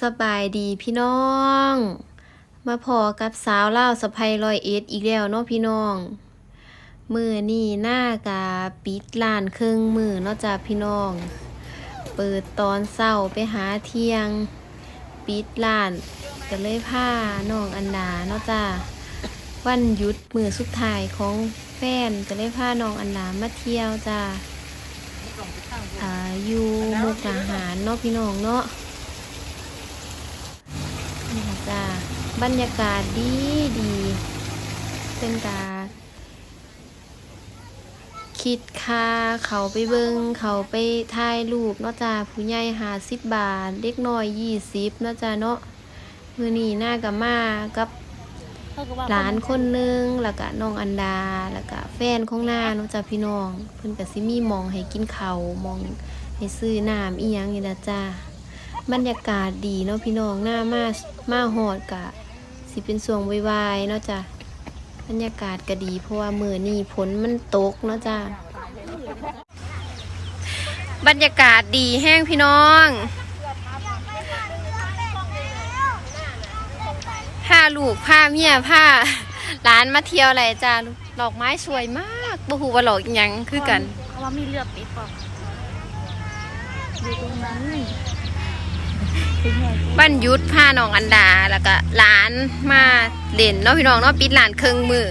สบายดีพี่น้อง มาพอกับสาวเล่าสะพายรอยเอ็ดอีกแล้วเนาะพี่น้อง มือนี่หน้ากาปิดร้านครึ่งมือเนาะจ้าพี่น้อง เปิดตอนเศร้าไปหาเที่ยง ปิดร้านก็เลยพาน้องอันดาเนาะจ้าวันหยุดมือสุดท้ายของ แฟนก็เลยพาน้องอันดามาเที่ยวจ้าอ่าอยู่มุกดาหารเนาะพี่น้องเนาะนี่ค่ะจ้าบรรยากาศดีดีเป็นกาคิดค่าเขาไปเบิงเขาไปถ่ายรูปเนาะจ้าผู้ใหญ่หาสิบบาทเด็กน้อยยี่สิบเนาะจ้าเนาะมือนี้หน้ากับมากับ หลานคนหนึงแล้วก็น้องอันดา แล้วก็แฟนของหน้าเนาะจ้าพี่น้อง เพิ่นก็สิมีมองให้กินเขามองให้ซื้อน้ำอีหยังนี่ละจ้าบรรยากาศดีเนาะพี่น้องหน้ามามาหอดกะสิเป็นสวงวายๆเนาะจ้ะบรรยากาศก็ดี เพราะว่ามือนี่ฝนมันตกเนาะจ้ะบรรยากาศดีแห้งพี่น้องผ้า ลูกผ้าเมียผ้าร้านมาเที่ยวอะไรจ้าดอกไม้สวยมากบ่ฮู้ว่าดอกอิหยังคือกัน เพราะว่ามีเรือปิดป่ะอยู่ตรงนั้นเป็นไงวันหยุดพาน้องอันดาแล้วก็หลานมาเล่นเนาะพี่น้องเนาะปิดหลานครึ่งมือ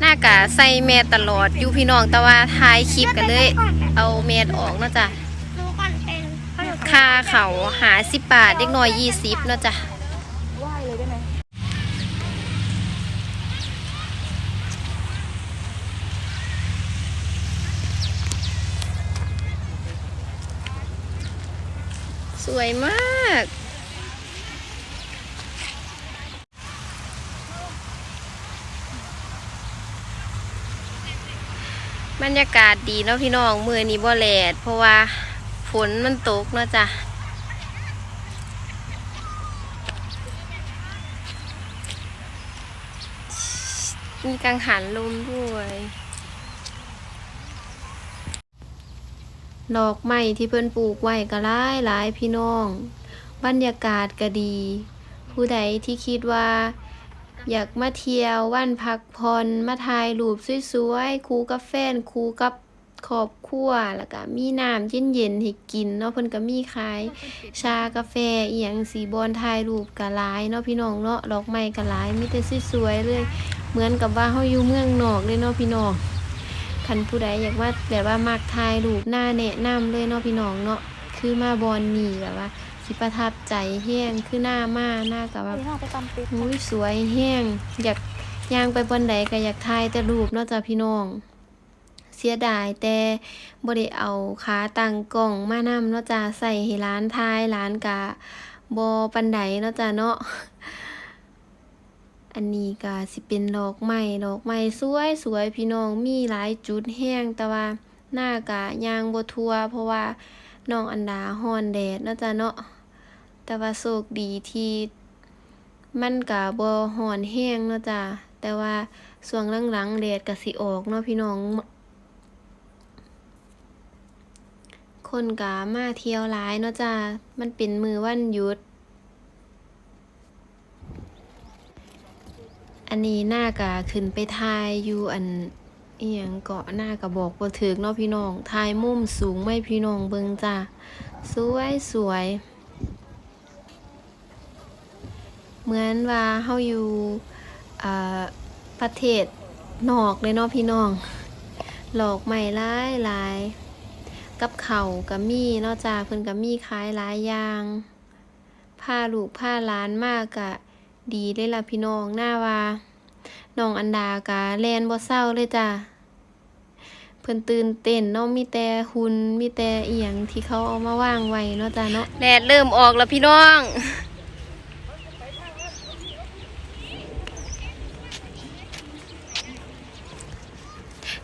หน้ากะใส่แมสตลอดอยู่พี่น้องแต่ว่าท้ายคลิปกันเลย เอาแมสออกเนาะจ้ะดูก่อนเป็นเขาอยู่ค่าเขาหาสิบบาทเด็กน้อยยี่สิบเนาะจ้ะ ไหว้เลยได้ไหม สวยมาก บรรยากาศดีเนาะพี่น้องมือนี้บ่แลด เพราะว่าฝนมันตกเนาะจ้ะมีกังหันลมด้วย ดอกไม้ที่เพิ่นปลูกไว้ก็หลายหลายพี่น้อง บรรยากาศก็ดี ผู้ใดที่คิดว่า อยากมาเที่ยววันพักผ่อนมาถ่ายรูปสวยๆคู่กับแฟนคู่กับครอบครัวแล้วก็มีน้ำเย็นๆให้กินเนาะเพิ่นก็มีขายชากาแฟอีหยังสีบอลถ่ายรูปก็หลายเนาะพี่น้องเนาะดอกไม้ก็หลายมีแต่สวยๆเลย เหมือนกับว่าเฮาอยู่เมืองนอกเลยเนาะพี่น้อง คันผู้ใดอยากว่าแบบว่ามักถ่ายรูปหน้าแนะนำเลยเนาะพี่น้องเนาะคือมาบอลนี่แบบว่าสิประทับใจแห้งคือหน้ามาหน้ากับแบบเดี๋ยวเราไปตำปิดอุ้ยสวยแห้งอยากย่างไปบนใดก็อยากถ่ายแต่รูปเนาะจ้ะพี่น้องเสียดายแต่บ่ได้เอาขาตั้งกล้องมานำเนาะจ้ะใส่ให้ร้านถ่ายร้านกะบ่ปันใดเนาะจ้ะเนาะ อันนี้ก็สิเป็นดอกไม้ดอกไม้สวยสวยพี่น้องมีหลายจุดแห้งแต่ว่าหน้ากะยางบ่ทัว เพราะว่าน้องอันดาฮ้อนแดดเนาะจ้ะเนาะแต่ว่าโชคดีที่มันกะบ่ฮ้อนแห้งเนาะจ้ะแต่ว่าส่วงหลังๆแดดก็สิออกเนาะพี่น้อง คนกะมาเที่ยวหลายเนาะจ้ะมันเป็นมือวันหยุด อันนี้หน้ากะขึ้นไปทายอยู่อันเอียงเกาะหน้ากะบอกบ่ถึกเนาะพี่น้องทายมุมสูงไม่พี่น้องเบิ่งจ้าสวยสวย เหมือนว่าเฮาอยู่ประเทศนอกเลยเนาะพี่น้อง หลอกใหม่หลายหลายกับเขาวก็มีเนาะจ้าเพิ่นก็มีขายหลายอย่างผ้าลูกผ้าล้านมากกะ ดีเลยล่ะพี่น้องหน้าว่าน้องอันดากะแลนบ่เศร้าเลยจ้ะเพิ่นตื่นเต้นเนาะมีแต่หุ่นมีแต่อียงที่เขาเอามาวางไว้เนาะจ้ะเนาะแดดเริ่มออกแล้วพี่น้อง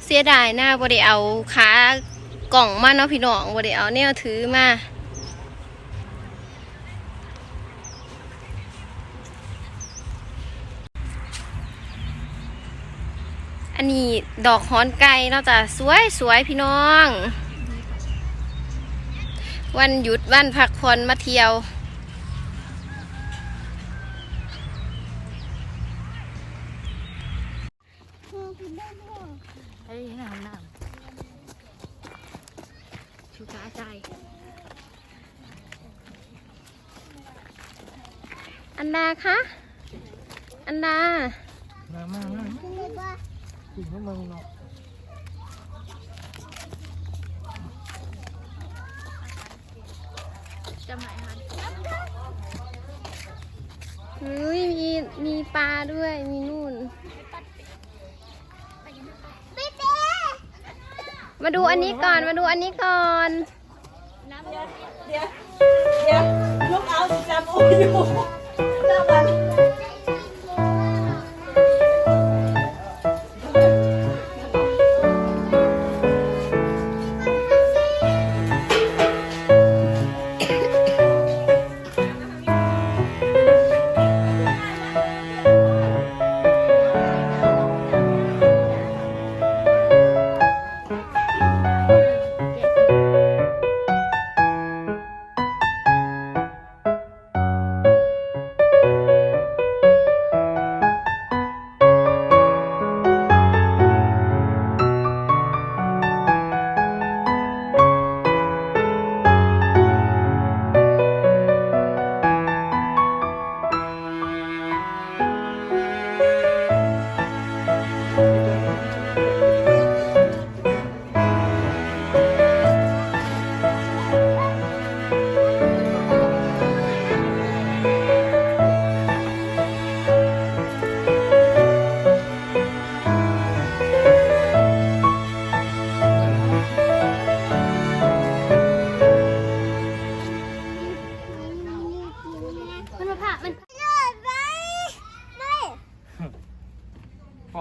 เสียดายหน้าบ่ได้เอาขากล่องมาเนาะพี่น้องบ่ได้เอาแนวถือมา อันนี้ดอกฮอนไก่เนาะจ้ะสวยสวยพี่น้อง วันหยุดวันพักผ่อนมาเที่ยวเฮ้ยน้ำน้ำชูกาใจ อันดาคะ อันดา มามามา กินพวกมึงเนาะจะหมายมันเฮ้ยมีมีปลาด้วยมีนู่น มาดูอันนี้ก่อนมาดูอันนี้ก่อนเดี๋ยวลูกเอาสิจำโออยู่เจ้าวันมัน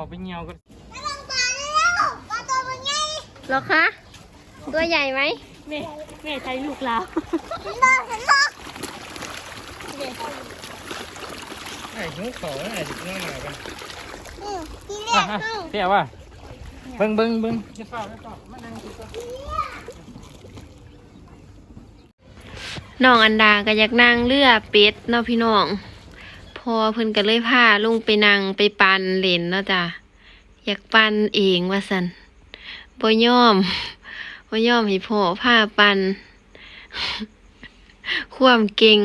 ไปเงียวกันเหรอคะ ตัวใหญ่ไหมแม่แม่ใจลูกเราไอ้หิวขอไอ้ดิบน้อยหน่อยกันทีแรอะกอะเข้าเพี้ยว่าเบิ้งเบิ้งเบิ้งจะเฝ้าจะเฝ้ามานั่งดูก่อนน้องอันดาก็อยากนั่งเรือเป็ดเนาะพี่น้องพ อเพิ่นก็เลยพาลุงไปนั่งไปปันเล่นเนาะจ้ะอยากปันเองว่าสันบ่ยอมบ่ยอมให้พ่อพาปันความเก่ง